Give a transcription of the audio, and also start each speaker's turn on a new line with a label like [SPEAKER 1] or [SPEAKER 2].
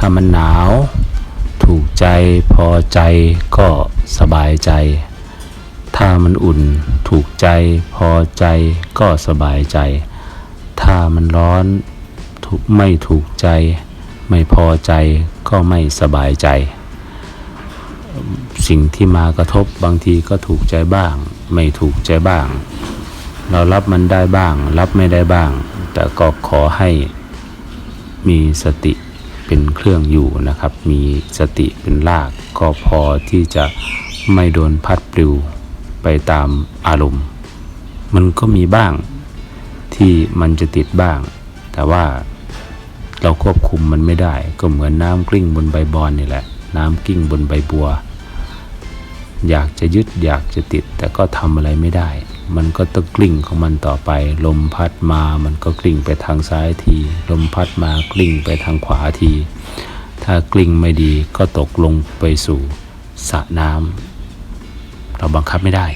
[SPEAKER 1] ถ้ามันหนาว ถูกใจพอใจก็สบายใจ ถ้ามันอุ่นถูกใจพอใจก็สบายใจ ถ้ามันร้อนไม่ถูกใจ ไม่พอใจก็ไม่สบายใจ สิ่งที่มากระทบบางทีก็ถูกใจบ้าง ไม่ถูกใจบ้าง เรารับมันได้บ้าง รับไม่ได้บ้าง แต่ก็ขอให้มีสติ เป็นเครื่องอยู่นะครับ มีสติเป็นรากก็พอที่จะไม่โดนพัดปลิวไปตามอารมณ์ มันก็มีบ้างที่มันจะติดบ้าง แต่ว่าเราควบคุมมันไม่ได้ ก็เหมือนน้ำกลิ้งบนใบบอนนี่แหละ น้ำกลิ้งบนใบบัว อยากจะยึดอยากจะติด แต่ก็ทำอะไรไม่ได้ มันก็ต้องกลิ้งของมันต่อไป ลมพัดมามันก็กลิ้งไปทางซ้ายที ลมพัดมากลิ้งไปทางขวาที ถ้ากลิ้งไม่ดีก็ตกลงไปสู่สระน้ำเราบังคับไม่ได้